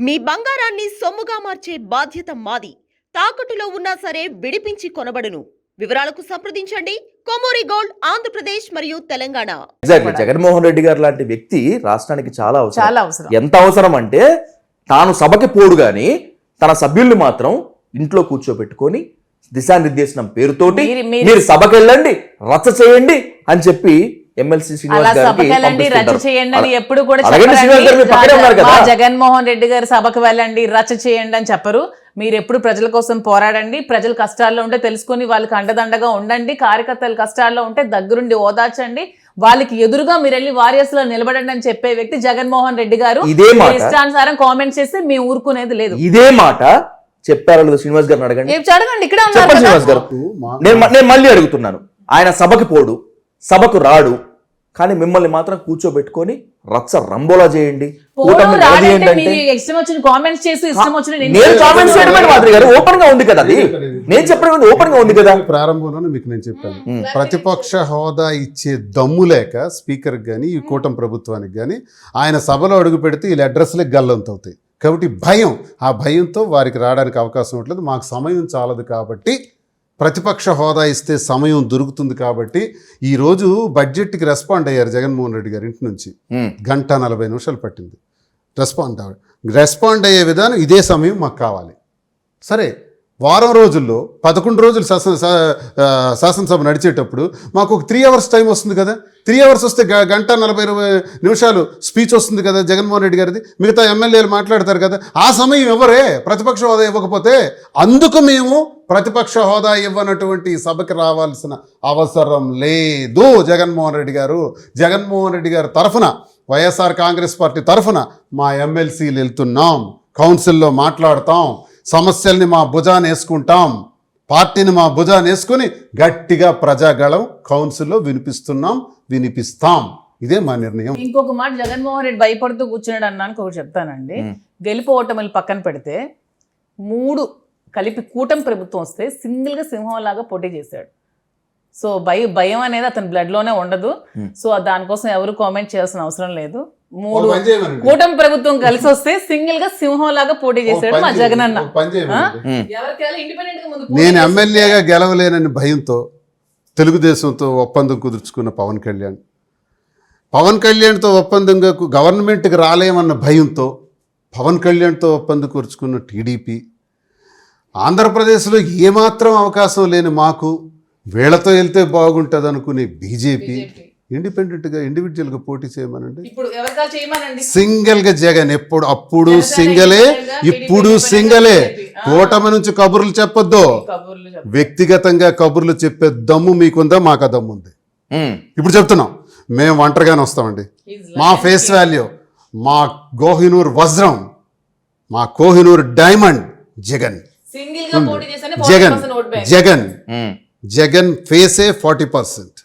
మీ బంగారాన్ని సొమ్ముగా మార్చే బాధ్యత మాది. తాకట్టులో ఉన్నా సరే విడిపించి కొనబడును. వివరాలకు సంప్రదించండి. కొమూరి గోల్డ్ ఆంధ్రప్రదేశ్ మరియు తెలంగాణ. ఎగ్జాక్ట్లీ జగన్మోహన్ రెడ్డి గారు లాంటి వ్యక్తి రాష్ట్రానికి చాలా అవసరం. చాలా అవసరం. ఎంత అవసరం అంటే తాను సభకి పోడు గాని తన సభ్యుల్ని మాత్రం ఇంట్లో కూర్చోబెట్టుకొని దిశానిర్దేశనం పేరుతోటి మీరు- మీరు- మీరు సభకి వెళ్ళండి రచ్చ చేయండి అని చెప్పి ఎమ్మెల్సీ శ్రీనివాస్ గారికి రచ్చ. చేయండి అని ఎప్పుడు కూడా గారు జగన్మోహన్ రెడ్డి గారు సభకు వెళ్ళండి రచ్చ చేయండి అని చెప్పరు. మీరు ఎప్పుడు ప్రజల కోసం పోరాడండి ప్రజలు కష్టాల్లో ఉంటే తెలుసుకొని వాళ్ళకి అండదండగా ఉండండి కార్యకర్తలు కష్టాల్లో ఉంటే దగ్గరుండి ఓదార్చండి. వాళ్ళకి ఎదురుగా మీరు వెళ్ళి వారియర్స్లో నిలబడండి అని చెప్పే వ్యక్తి జగన్మోహన్ రెడ్డి గారు. ఇదే ఇష్టానుసారం కామెంట్ చేస్తే మేము ఊరుకునేది లేదు. ఇదే మాట చెప్పారో లేదో శ్రీనివాస్ గారిని అడగండి. ఇక్కడ ఉన్నారు చెప్పండి కదా. శ్రీనివాస్ గారు. నేను మళ్ళీ అడుగుతున్నాను. ఆయన సభకి పోడు. సభకు రాడు. కానీ మిమ్మల్ని మాత్రం కూర్చోబెట్టుకొని రచ్చ రంబోలా చేయండి. నేను కామెంట్స్ మాదిరి గారు ఓపెన్గా ఉంది కదా అది. నేను చెప్పడం ఓపెన్గా ఉంది కదా. ప్రారంభంలోనే మీకు నేను చెప్పాను. ప్రతిపక్ష హోదా ఇచ్చే దమ్ము లేక స్పీకర్ కానీ ఈ కూటమి ప్రభుత్వానికి కానీ ఆయన సభలో అడుగు పెడితే వీళ్ళ అడ్రస్లే గల్లంతవుతాయి కాబట్టి భయం. ఆ భయంతో వారికి రావడానికి అవకాశం ఉండలేదు మాకు సమయం చాలదు కాబట్టి ప్రతిపక్ష హోదా ఇస్తే సమయం దొరుకుతుంది కాబట్టి ఈరోజు బడ్జెట్కి రెస్పాండ్ అయ్యారు జగన్మోహన్ రెడ్డి గారి ఇంటి నుంచి. గంట నలభై నిమిషాలు పట్టింది. రెస్పాండ్ రెస్పాండ్ అయ్యే విధానం ఇదే సమయం మాకు కావాలి. సరే వారం రోజుల్లో పదకొండు రోజులు శాసన శాసనసభ నడిచేటప్పుడు మాకు ఒక త్రీ అవర్స్ టైం వస్తుంది కదా. త్రీ అవర్స్ వస్తే గ- గంట నలభై ఇరవై నిమిషాలు స్పీచ్ వస్తుంది కదా జగన్మోహన్ రెడ్డి గారిది. మిగతా ఎమ్మెల్యేలు మాట్లాడతారు కదా. ఆ సమయం ఎవరే? ప్రతిపక్ష హోదా ఇవ్వకపోతే అందుకు మేము ప్రతిపక్ష హోదా ఇవ్వనటువంటి సభకి రావాల్సిన అవసరం లేదు జగన్మోహన్ రెడ్డి గారు. జగన్మోహన్ రెడ్డి గారి తరఫున వైఎస్ఆర్ కాంగ్రెస్ పార్టీ తరఫున మా ఎమ్మెల్సీలు వెళ్తున్నాం. కౌన్సిల్లో మాట్లాడతాం. సమస్యల్ని మా భుజాన్ని వేసుకుంటాం. పార్టీని మా భుజాన్ని వేసుకుని గట్టిగా ప్రజాగళం కౌన్సిల్లో వినిపిస్తున్నాం వినిపిస్తాం. ఇదే మా నిర్ణయం. ఇంకొక మాట జగన్మోహన్ రెడ్డి భయపడుతూ కూర్చున్నాడు అన్నాను ఒకటి చెప్తానండి. గెలుపు ఓటమిలు పక్కన పెడితే మూడు కలిపి కూటమి ప్రభుత్వం వస్తే సింగిల్గా సింహం లాగా పోటీ చేశాడు. సో భయ భయం అనేది అతని బ్లడ్లోనే ఉండదు. సో దానికోసం ఎవరు కామెంట్ చేయాల్సిన అవసరం లేదు. మూడు. కూటమి ప్రభుత్వం కలిసి వస్తే సింగిల్గా సింహం లాగా పోటీ చేశాడు మా జగన్ అన్న నేను ఎమ్మెల్యేగా గెలవలేనని భయంతో తెలుగుదేశంతో ఒప్పందం కుదుర్చుకున్న పవన్ కళ్యాణ్. పవన్ కళ్యాణ్తో ఒప్పందంగా కు- గవర్నమెంట్కి రాలేమన్న భయంతో పవన్ కళ్యాణ్తో ఒప్పందం కుదుర్చుకున్న టీడీపీ. ఆంధ్రప్రదేశ్లో ఏమాత్రం అవకాశం లేని మాకు వీళ్ళతో వెళ్తే బాగుంటుంది అనుకునే బీజేపీ. ఇండిపెండెంట్గా ఇండివిజువల్గా పోటీ చేయమనండి. ఇప్పుడు ఎవరికాలు చేయమనండి? సింగిల్గా జగన్ ఎప్పుడు అప్పుడు సింగలే ఇప్పుడు సింగలే. కూటమి నుంచి కబుర్లు చెప్పొద్దు. కబుర్లు చెప్పు. వ్యక్తిగతంగా కబుర్లు చెప్పే దమ్ము మీకుందా? మాకు ఆ దమ్ము ఉంది. ఇప్పుడు చెప్తున్నాం. మేము ఒంటరిగానే వస్తామండి. మా. ఫేస్ వాల్యూ మా కోహినూర్ వజ్రం మా Kohinoor diamond Jagan. Jagan. 40% vote bank. Jagan. Jagan ఫేసే forty percent.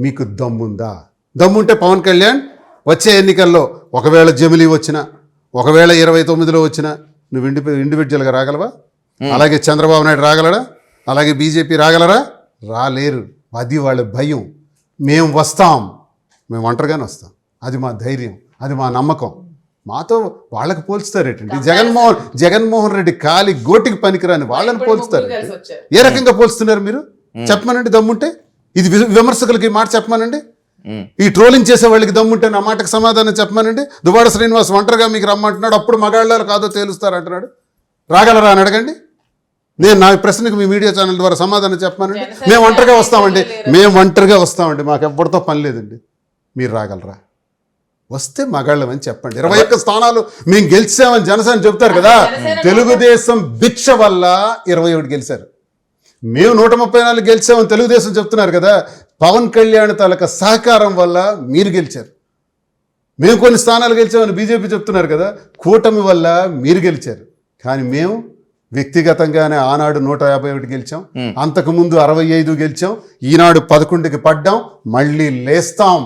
మీకు దమ్ముందా? దమ్ముంటే పవన్ కళ్యాణ్ వచ్చే ఎన్నికల్లో ఒకవేళ జమిలీ వచ్చినా ఒకవేళ ఇరవై తొమ్మిదిలో వచ్చినా నువ్వు ఇండి ఇండివిజువల్గా రాగలవా? అలాగే చంద్రబాబు నాయుడు రాగలరా అలాగే బీజేపీ రాగలరా? రాలేరు. అది వాళ్ళ భయం. మేము వస్తాం. మేము ఒంటరిగానే వస్తాం. అది మా ధైర్యం. అది మా నమ్మకం. మాతో వాళ్ళకి పోల్స్తారేటండి జగన్మోహన్ జగన్మోహన్ రెడ్డి కాలి గోటికి పనికిరాని వాళ్ళని వచ్చారు. ఏ రకంగా పోల్స్తున్నారు మీరు? చెప్పమనండి దమ్ముంటే. ఇది వి- విమర్శకులకి ఈ మాట చెప్పమనండి. ఈ ట్రోలింగ్ చేసే వాళ్ళకి దమ్ముంటే నా మాటకు సమాధానం చెప్పమనండి? దువాడ శ్రీనివాస్ ఒంటరిగా మీకు రమ్మంటున్నాడు అప్పుడు మగాళ్ళలో కాదో తేలుస్తారు అంటున్నాడు. రాగలరా అని అడగండి. నేను నా ప్రశ్నకు మీ మీడియా ఛానల్ ద్వారా సమాధానం చెప్పమనండి. మేము ఒంటరిగా వస్తామండి. మేము ఒంటరిగా వస్తామండి. మాకు ఎవరితో పని లేదండి. మీరు రాగలరా? వస్తే మగాళ్ళమని చెప్పండి. ఇరవై ఒక్క స్థానాలు మేము గెలిచామని జనసేన చెబుతారు కదా. తెలుగుదేశం భిక్ష వల్ల ఇరవై ఒకటి గెలిచారు. మేము నూట ముప్పై నాలుగు గెలిచామని తెలుగుదేశం చెప్తున్నారు కదా పవన్ కళ్యాణ్ తాలూకా సహకారం వల్ల మీరు గెలిచారు. మేము కొన్ని స్థానాలు గెలిచామని బీజేపీ చెప్తున్నారు కదా కూటమి వల్ల మీరు గెలిచారు. కానీ మేము వ్యక్తిగతంగానే ఆనాడు నూట యాభై ఒకటి గెలిచాం అంతకుముందు అరవై ఐదు గెలిచాం ఈనాడు పదకొండుకి పడ్డాం మళ్ళీ లేస్తాం.